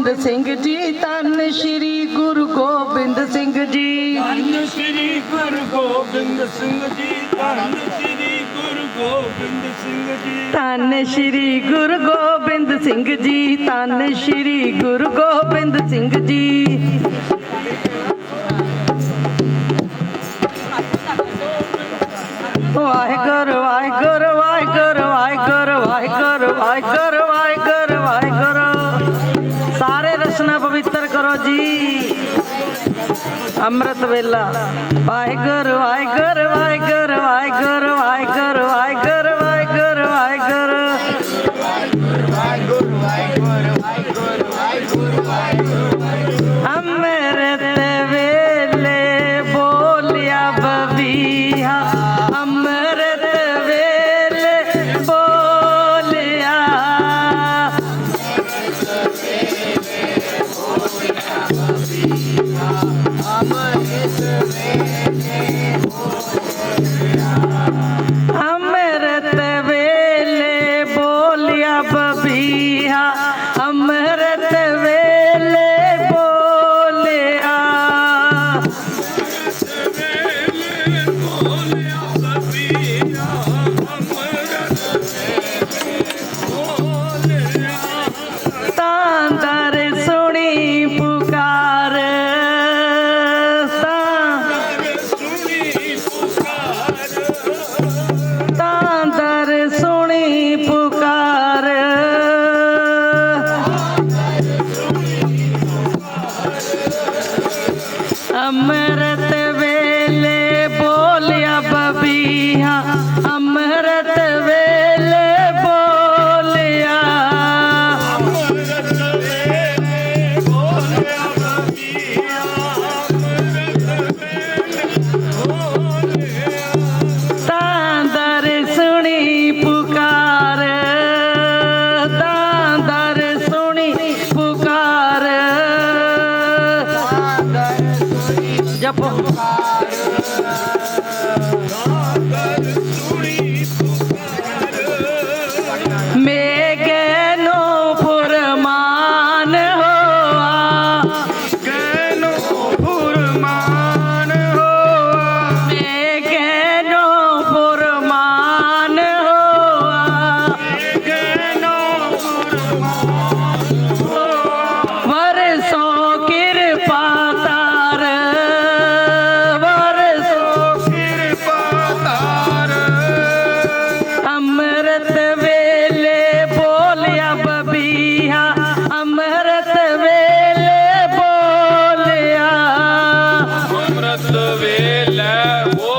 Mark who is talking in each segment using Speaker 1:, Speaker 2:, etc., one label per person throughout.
Speaker 1: ਗੋਬਿੰਦ ਸਿੰਘ ਜੀ ਤਨ ਸ਼੍ਰੀ ਗੁਰੂ ਗੋਬਿੰਦ ਸਿੰਘ ਜੀ।
Speaker 2: ਤਨ ਸ਼੍ਰੀ ਗੁਰੂ ਗੋਬਿੰਦ ਸਿੰਘ ਜੀ ਤਨ ਸ਼੍ਰੀ ਗੁਰੂ ਗੋਬਿੰਦ ਸਿੰਘ ਜੀ।
Speaker 1: ਤਨ ਸ਼੍ਰੀ ਗੁਰੂ ਗੋਬਿੰਦ ਸਿੰਘ ਜੀ ਤਨ ਸ਼੍ਰੀ ਗੁਰੂ ਗੋਬਿੰਦ ਸਿੰਘ ਜੀ। ਵਾਹਿਗੁਰੂ ਵਾਹਿਗੁਰੂ ਅੰਮ੍ਰਿਤ ਵੇਲਾ। ਵਾਹਿਗੁਰੂ ਵਾਹਿਗੁਰੂ ਵਾਹਿਗੁਰੂ ਵਾਹਿਗੁਰੂ ਵਾਹਿਗੁਰੂ ਵਾਹਿਗੁਰੂ। জপ la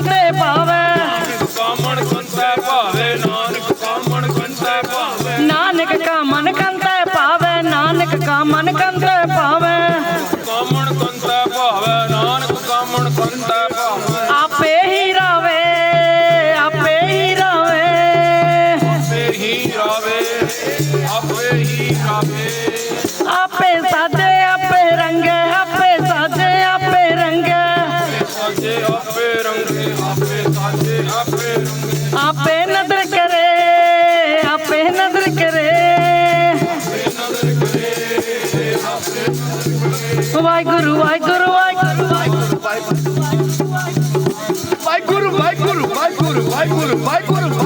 Speaker 1: தந்தே பாவே গুরু I Guru I
Speaker 2: Guru I Guru I Guru I Guru
Speaker 1: I Guru I Guru I গুরু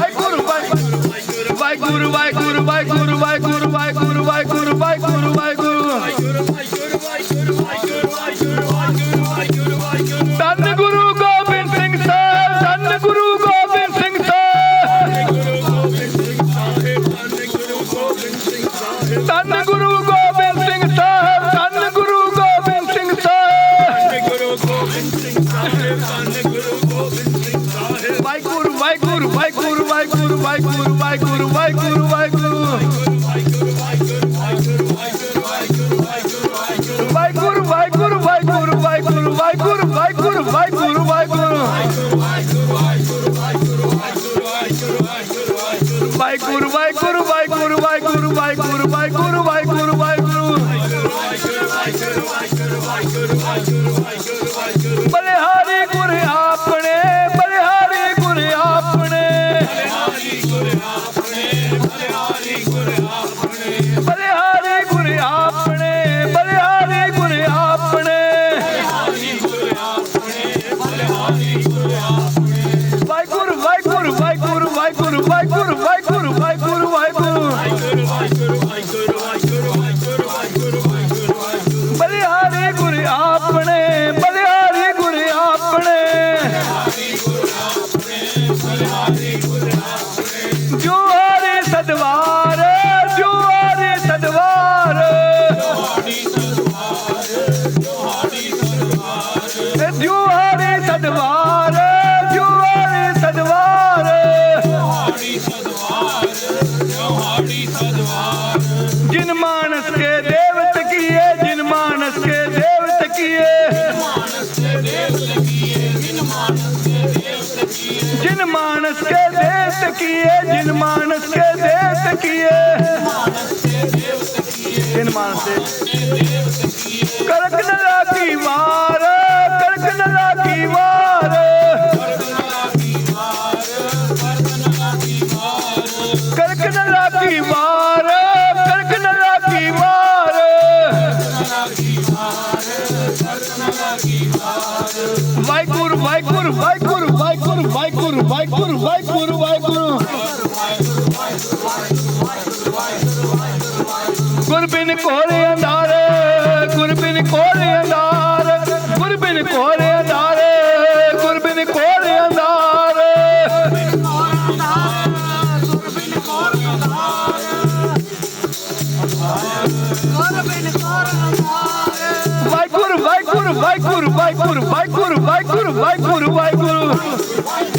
Speaker 1: ਵਾਹਿਗੁਰੂ ਵਾਹਿਗੁਰੂ 看
Speaker 3: 的吗？ਵਾਹਿਗੁਰੂ ਵਾਹਿਗੁਰੂ ਵਾਹਿਗੁਰੂ ਵਾਹਿਗੁਰੂ ਵਾਹਿਗੁਰੂ ਵਾਹਿਗੁਰੂ ਕੋਲੇ ਅੰਧਾਰ Why?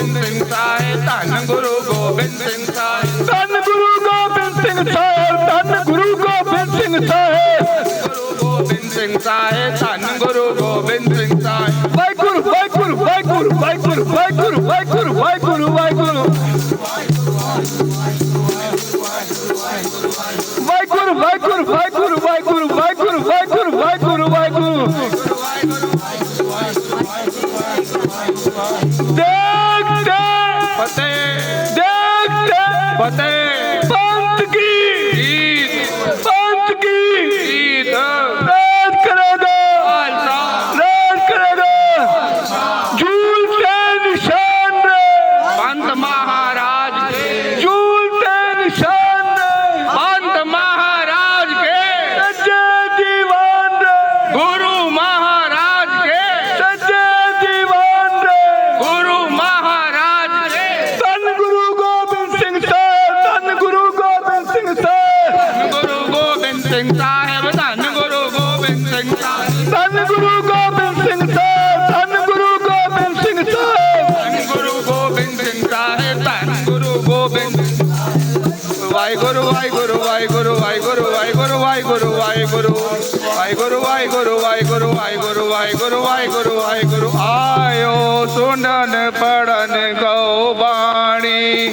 Speaker 3: ਗੋਬਿੰਦ ਸਿੰਘ ਸਾਹਿਬ ਧੰਨ ਗੁਰੂ ਗੋਬਿੰਦ ਸਿੰਘ ਸਾਹਿਬ।
Speaker 2: ਧੰਨ ਗੁਰੂ ਗੋਬਿੰਦ ਸਿੰਘ ਸਾਹਿਬ
Speaker 3: ਧੰਨ ਗੁਰੂ ਗੋਬਿੰਦ ਸਿੰਘ ਸਾਹਿਬ। ਗੁਰੂ ਗੋਬਿੰਦ ਸਿੰਘ ਸਾਹਿਬ
Speaker 2: ਧੰਨ ਗੁਰੂ ਗੋਬਿੰਦ ਸਿੰਘ ਸਾਹਿਬ।
Speaker 3: ਵਾਹਿਗੁਰੂ ਵਾਹਿਗੁਰੂ ਵਾਹਿਗੁਰੂ ਵਾਹਿਗੁਰੂ ਵਾਹਿਗੁਰੂ ਵਾਹਿਗੁਰੂ ਵਾਹਿਗੁਰੂ ਵਾਹਿਗੁਰੂ।
Speaker 2: Bota aí! વાહેગુરુ વાહેગુરુ વાહેગુરુ વાહેગુરુ વાહેગુરુ વાહેગુરુ વાહેગુરુ વાહેગુરુ વાહેગુરુ આયો સુનન પડન ગૌબાણી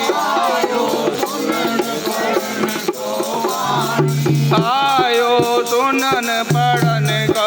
Speaker 2: આયો સુનન પડન ગૌ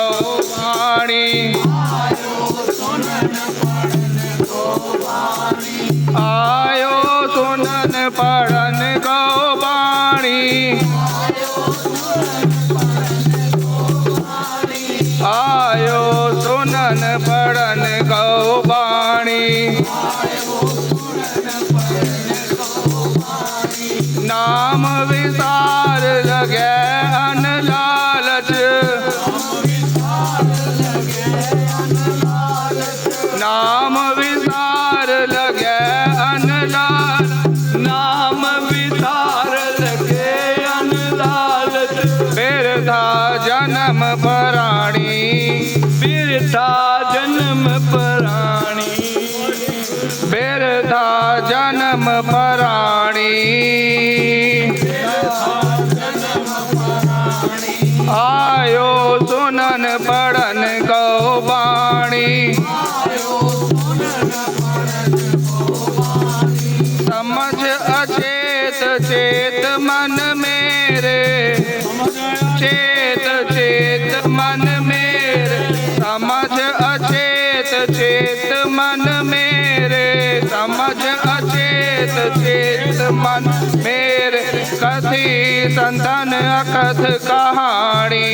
Speaker 2: मन मेरे कथी संतन अकथ कहानी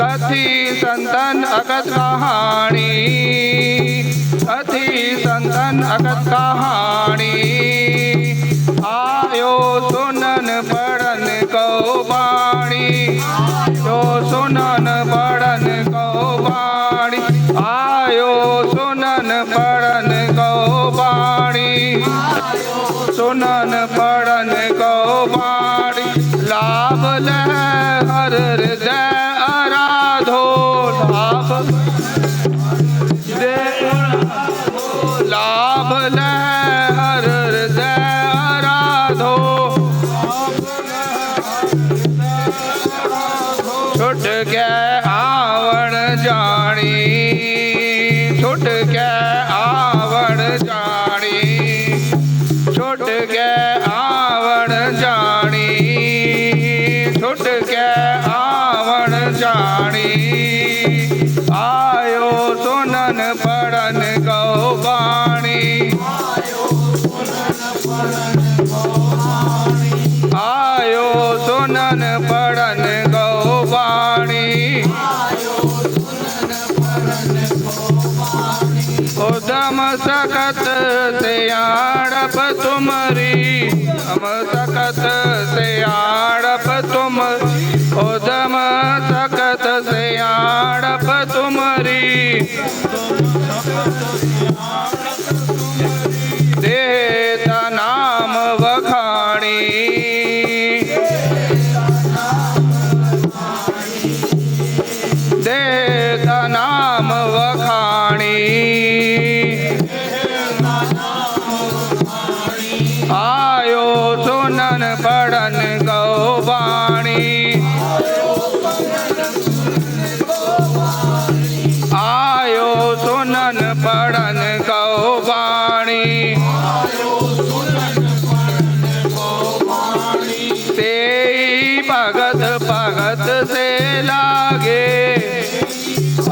Speaker 2: कथी संतन अकथ कहानी कथी संतन अकथ कहानी आयो सुनन पढ़न कौ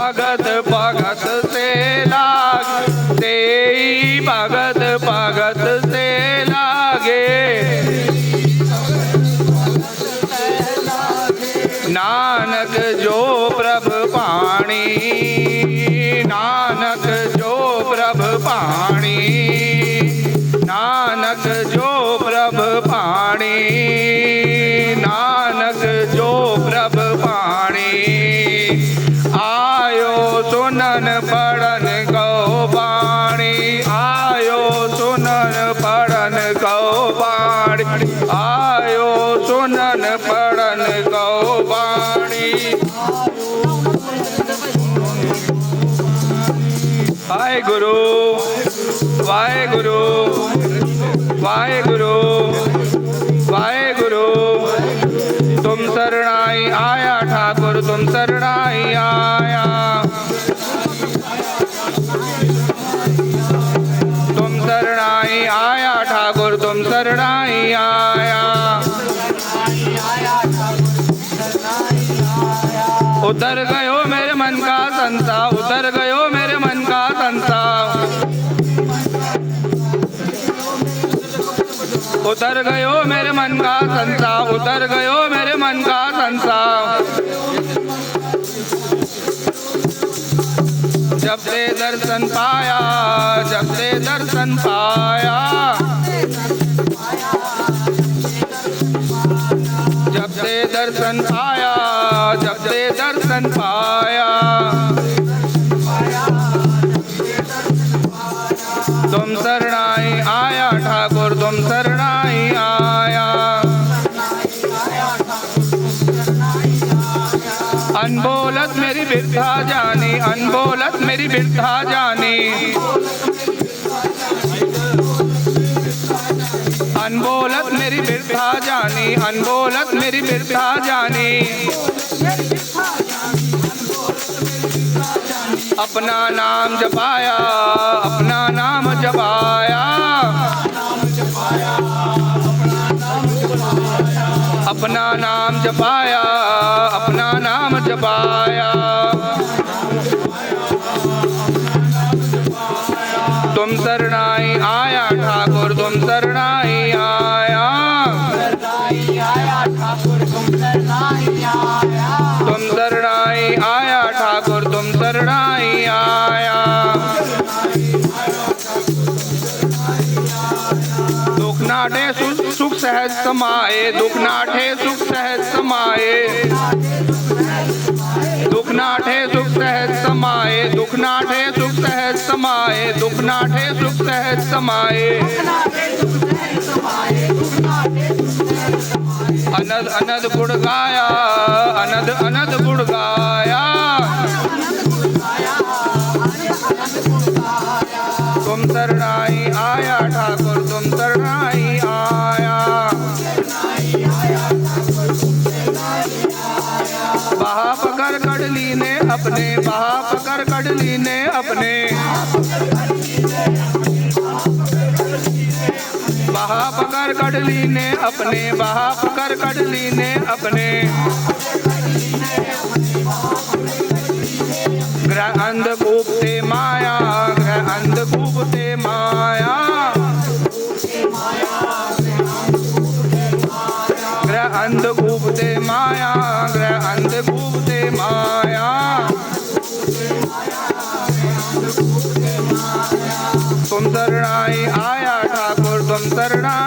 Speaker 2: भगत भगत वाहे गुरु वाहे गुरु वाहे गुरु वाहे गुरु तुम शरणाई आया ठाकुर, तुम शरणाई आया। तुम शरणाई आया ठाकुर, तुम शरणाई आया। उतर गयो मेरे मन का संसा उतर गयो उतर गयो मेरे मन का संसा, उतर गयो मेरे मन का संसा। जब से दर्शन पाया, जब से दर्शन पाया। जब से दर्शन पाया, जब से दर्शन पाया। तुम शरणाई अनबोलत मेरी बिरथा जानी, अनबोलत मेरी बिरथा जानी। अनबोलत मेरी बिरथा जानी, अनबोलत मेरी बिरथा जानी। अपना नाम जपाया, अपना नाम जपाया। अपना नाम जपाया। शरणाई आया ठाकुर, तुम शरणाई आया। दुख नाठे सुख सुख सहज समाए दुख नाठे सुख सहज समाए दुख नाठे सुख सहज समाए दुख नाठे सुख सहज समाए दुख नाठे सुख सहज समाए ਅਨੰਦ ਅਨੰਦ ਗੁਣ ਗਾਇਆ, ਅਨੰਦ ਅਨੰਦ ਗੁਣ ਗਾਇਆ। ਤੁਮ ਤਰਨਾਈ ਆਇਆ ਠਾਕੁਰ, ਤੁਮ ਤਰਨਾਈ ਆਇਆ। ਬਾਹ ਪਕੜ ਕੜ ਲੀਨੇ ਆਪਣੇ ਬਾਹ ਪਕੜ ਕੜ ਲੀਨੇ ਆਪਣੇ। पकड़ कड़ली ने अपने बहा पकड़ कड़ली ने अपने। ग्रह अंधकूप ते माया, ग्रह अंधकूप ते माया। ग्रह अंधकूप ते माया, ग्रह अंधकूप ते माया। तुम शरणाई आया ठाकुर, तुम शरणाई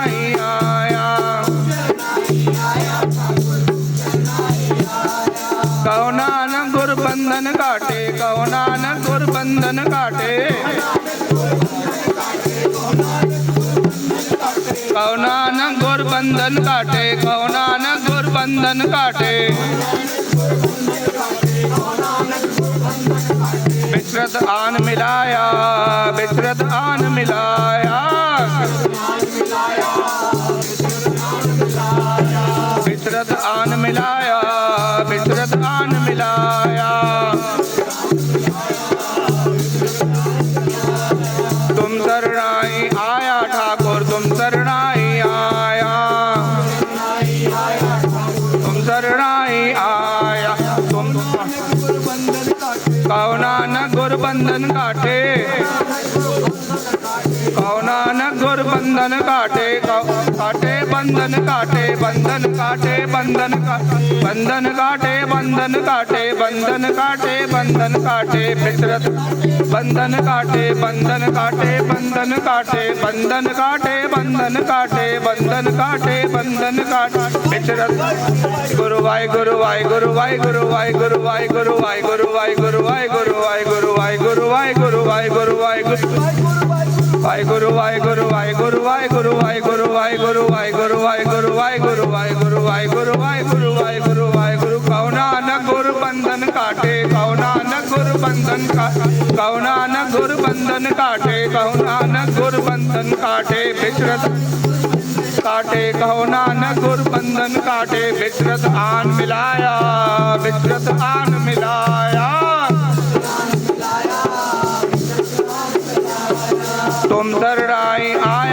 Speaker 2: बंधन काटे, कहो नानक गुर बंधन काटे। कहो नानक गुर बंधन काटे, कहो नानक गुर बंधन काटे। बिशरत आन मिलाया बिशरत आन मिलाया। बिशरत आन मिलाया। बंधन काटे बंधन काटे बंधन बंधन काटे बंधन काटे बंधन काटे बंधन काटे विसरत बंधन काटे बंधन काटे बंधन काटे बंधन काटे बंधन काटे बंधन काटे बंधन काटे विसरत गुरु वाय गुरु वाय गुरु वाय गुरु वाय गुरु वाय गुरु वाय गुरु वाय गुरु वाय गुरु वाय गुरु वाय गुरु वाय गुरु वाय गुरु वाय गुरु वाय गुरु वाय गुरु वाय गुरु वाय गुरु वाय गुरु वाय गुरु वाय गुरु वाय गुरु वाय गुरु वाय गुरु वाय गुरु वाय गुरु वाय गुरु वाय गुरु कौना न गुरु बंधन काटे कौना न गुरु बंधन का कौना न गुरु बंधन काटे कौना न गुरु बंधन काटे विचरत काटे कहो नानक गुर बंधन काटे विचरत आन मिलाया विचरत आन मिलाया
Speaker 3: সুন্দর রায় আয়